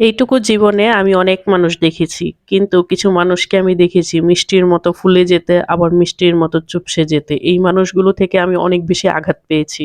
এইটুকু জীবনে আমি অনেক মানুষ দেখেছি কিন্তু কিছু মানুষকে আমি দেখেছি মিষ্টির মতো ফুলে যেতে আবার মিষ্টির মতো চুপসে যেতে। এই মানুষগুলো থেকে আমি অনেক বেশি আঘাত পেয়েছি.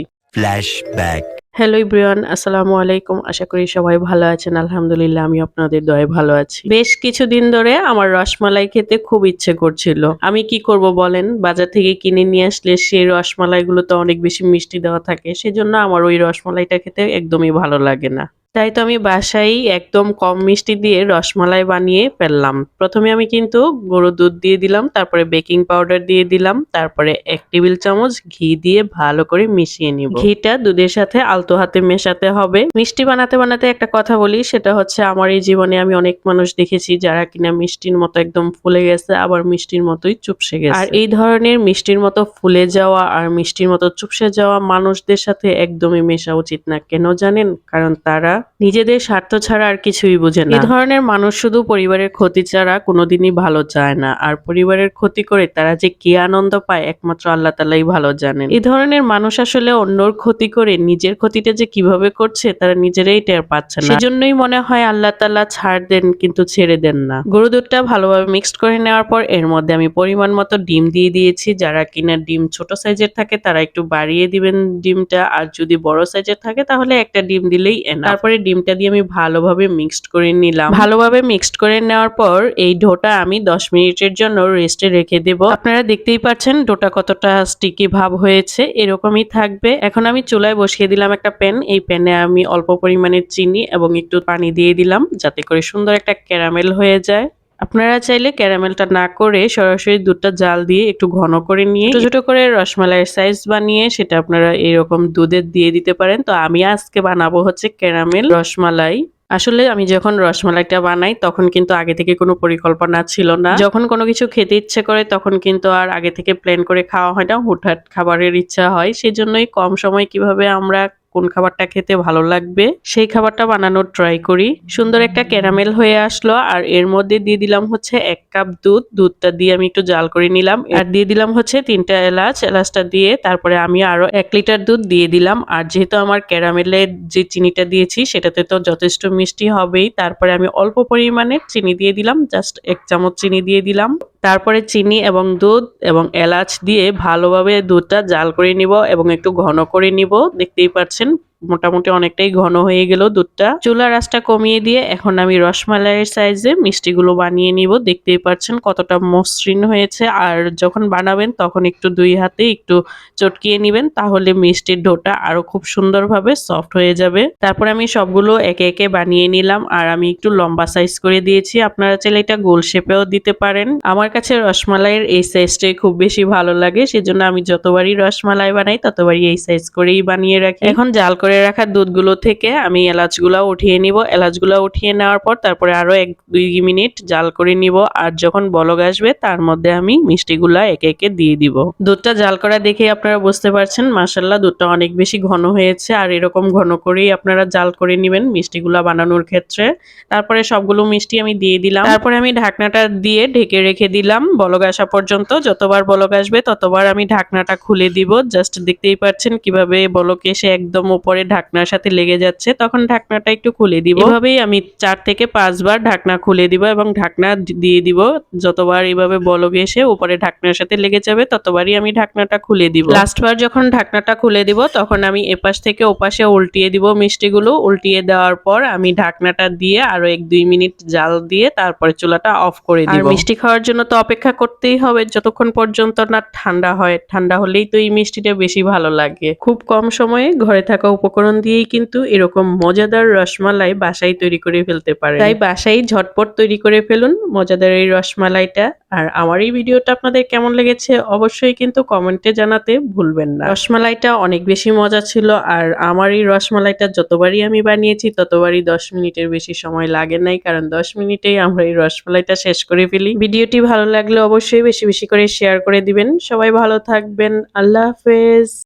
হ্যালো ইব্রিয়ান আসসালামু আলাইকুম। আশা করি সবাই ভালো আছেন। আলহামদুলিল্লাহ আমি আপনাদের দয়ে ভালো আছি। বেশ কিছুদিন ধরে আমার রসমালাই খেতে খুব ইচ্ছে করছিল। আমি কি করব বলেন? বাজার থেকে কিনে নিয়ে আসলে সেই রসমালাইগুলো তো অনেক বেশি মিষ্টি দেওয়া থাকে সেজন্য আমার ওই রসমালাইটা খেতে একদমই ভালো লাগে না। তাই তো আমি বাসায় একদম কম মিষ্টি দিয়ে রসমালাই বানিয়ে ফেললাম। প্রথমে আমি কিন্তু গরুর দুধ দিয়ে দিলাম, তারপরে বেকিং পাউডার দিয়ে দিলাম, তারপরে এক টেবিল চামচ ঘি দিয়ে ভালো করে মিশিয়ে নিব। ঘিটা দুধের সাথে আলতো হাতে মেশাতে হবে। মিষ্টি বানাতে বানাতে একটা কথা বলি, সেটা হচ্ছে আমার এই জীবনে আমি অনেক মানুষ দেখেছি যারা কিনা মিষ্টির মতো একদম ফুলে গেছে, আবার মিষ্টির মতোই চুপসে গেছে। আর এই ধরনের মিষ্টির মতো ফুলে যাওয়া আর মিষ্টির মতো চুপসে যাওয়া মানুষদের সাথে একদমই মেশা উচিত না। কেন জানেন? কারণ তারা নিজেদের স্বার্থ ছাড়া আর কিছুই বোঝে না। এই ধরনের মানুষ শুধু পরিবারের ক্ষতি ছাড়া কোনোদিনই ভালো চায় না। আর পরিবারের ক্ষতি করে তারা যে কি আনন্দ পায়, একমাত্র আল্লাহ তালাই ভালো জানেন। এই ধরনের মানুষ আসলে অন্যর ক্ষতি করে নিজের ক্ষতিটা যে কীভাবে করছে, তারা নিজেরাই টের পাচ্ছে না। সেজন্যই মনে হয় আল্লাহ তাল্লাহ ছাড় দেন কিন্তু ছেড়ে দেন না। গরু দুধটা ভালোভাবে মিক্সড করে নেওয়ার পর এর মধ্যে আমি পরিমাণ মতো ডিম দিয়ে দিয়েছি। যারা কিনা ডিম ছোট সাইজের থাকে, তারা একটু বাড়িয়ে দিবেন ডিমটা। আর যদি বড় সাইজের থাকে, তাহলে একটা ডিম দিলেই এনা তারপরে ডিমটা দিয়ে আমি ভালোভাবে মিক্সড করে নিলাম। ভালোভাবে মিক্সড করে নেওয়ার পর এই ডোটা আমি দশ মিনিটের জন্য রেস্টে রেখে দেব। আপনারা দেখতেই পাচ্ছেন ডোটা কতটা স্টিকি ভাব হয়েছে, এরকমই থাকবে। এখন আমি চুলায় বসিয়ে দিলাম একটা প্যান। এই প্যানে আমি অল্প পরিমাণে চিনি এবং একটু পানি দিয়ে দিলাম, যাতে করে সুন্দর একটা ক্যারামেল হয়ে যায়। আপনারা চাইলে ক্যারামেলটা না করে সরাসরি দুধটা জাল দিয়ে একটু ঘন করে নিয়ে ছোট ছোট করে রসমালাইয়ের সাইজ বানিয়ে সেটা আপনারা এরকম দুধের দিয়ে দিতে পারেন। তো আমি আজকে বানাবো হচ্ছে ক্যারামেল রসমালাই। আসলে আমি যখন রসমালাইটা বানাই তখন কিন্তু আগে থেকে কোনো পরিকল্পনা ছিল না। যখন কোনো কিছু খেতে ইচ্ছে করে তখন কিন্তু আর আগে থেকে প্ল্যান করে খাওয়া হয় না। হুটহাট খাবারের ইচ্ছা হয়। সেই জন্যই কম সময় কীভাবে আমরা কোন খাবারটা খেতে ভালো লাগবে, সেই খাবারটা বানানোর ট্রাই করি। সুন্দর একটা ক্যারামেল হয়ে আসলো, আর এর মধ্যে দিয়ে দিলাম হচ্ছে এক কাপ দুধ। দুধটা দিয়ে আমি একটু জাল করে নিলাম। আর দিয়ে দিলাম হচ্ছে তিনটা এলাচ। এলাচটা দিয়ে তারপরে আমি আরও এক লিটার দুধ দিয়ে দিলাম। আর যেহেতু আমার ক্যারামেলের যে চিনিটা দিয়েছি, সেটাতে তো যথেষ্ট মিষ্টি হবেই। তারপরে আমি অল্প পরিমাণে চিনি দিয়ে দিলাম। জাস্ট এক চামচ চিনি দিয়ে দিলাম। তারপরে চিনি এবং দুধ এবং এলাচ দিয়ে ভালোভাবে দুধটা জাল করে নিব এবং একটু ঘন করে নিব। দেখতেই পাচ্ছেন মোটামুটি অনেকটাই ঘন হয়ে গেল দুধটা। চুলার আঁচটা কমিয়ে দিয়ে এখন আমি রসমালাইয়ের সাইজে মিষ্টিগুলো বানিয়ে নিব। দেখতেই পাচ্ছেন কতটা মসৃণ হয়েছে। আর যখন বানাবেন তখন একটু দুই হাতে একটু চটকিয়ে নেবেন, তাহলে মিষ্টির ডোটা আরও খুব সুন্দরভাবে সফট হয়ে যাবে। তারপর আমি সবগুলো একে একে বানিয়ে নিলাম। আর আমি একটু লম্বা সাইজ করে দিয়েছি। আপনারা চাইলে এটা গোল শেপেও দিতে পারেন। আমার কাছে রসমালাইয়ের এই সাইজটাই খুব বেশি ভালো লাগে, সেজন্য আমি যতবারই রসমালাই বানাই, ততবারই এই সাইজ করেই বানিয়ে রাখি। এখন জাল করে রাখা দুধগুলো থেকে আমি এলাচগুলো উঠিয়ে নিব। এলাচগুলো উঠিয়ে নেওয়ার পর তারপরে আরও এক দুই মিনিট জাল করে নিব আর যখন বলক আসবে তার মধ্যে আমি মিষ্টিগুলা একে একে দিয়ে দিব। দুধটা জাল করা দেখে আপনারা বুঝতে পারছেন মাসাল্লাহ দুধটা অনেক বেশি ঘন হয়েছে আর এরকম ঘন করেই আপনারা জাল করে নেবেন মিষ্টিগুলা বানানোর ক্ষেত্রে। তারপরে সবগুলো মিষ্টি আমি দিয়ে দিলাম। তারপরে আমি ঢাকনাটা দিয়ে ঢেকে রেখে দিলাম। বলক আসা পর্যন্ত যতবার বলক আসবে ততবার আমি ঢাকনাটা খুলে দিব। জাস্ট দেখতেই পাচ্ছেন কীভাবে বলক এসে একদম উপরে ঢাকনার সাথে লেগে যাচ্ছে তখন ঢাকনাটা একটু খুলে দিব। এভাবেই আমি চার থেকে পাঁচবার ঢাকনা খুলে দিব এবং ঢাকনা দিয়ে দিব। যতবার এইভাবে বলক এসে উপরে ঢাকনার সাথে লেগে যাবে ততবারই আমি ঢাকনাটা খুলে দিব। লাস্টবার যখন ঢাকনাটা খুলে দিব তখন আমি এপাশ থেকে ওপাশে উল্টিয়ে দিব মিষ্টিগুলো। উল্টিয়ে দেওয়ার পর আমি ঢাকনাটা দিয়ে আরও এক দুই মিনিট জাল দিয়ে তারপরে চুলাটা অফ করে দিব। মিষ্টি খাওয়ার জন্য তো অপেক্ষা করতেই হবে যতক্ষণ পর্যন্ত না ঠান্ডা হয়। ঠান্ডা হলেই তো এই মিষ্টিটা বেশি ভালো লাগে। খুব কম সময়ে ঘরে থাকা উপকরণ দিয়েই কিন্তু এরকম মজাদার রসমালাই বাসায় তৈরি করে ফেলতে পারে তাই বাসায় ঝটপট তৈরি করে ফেলুন মজাদার এই রসমালাইটা। আর আমার এই ভিডিওটা আপনাদের কেমন লেগেছে অবশ্যই কিন্তু কমেন্টে জানাতে ভুলবেন না। রসমালাইটা অনেক বেশি মজা ছিল আর আমার এই রসমালাইটা যতবারই আমি বানিয়েছি ততবারই দশ মিনিটের বেশি সময় লাগে নাই, কারণ দশ মিনিটেই আমরা এই রসমালাইটা শেষ করে ফেলি। ভিডিওটি ভালো লাগলে অবশ্যই বেশি বেশি করে শেয়ার করে দিবেন। সবাই ভালো থাকবেন। আল্লাহ হাফেজ।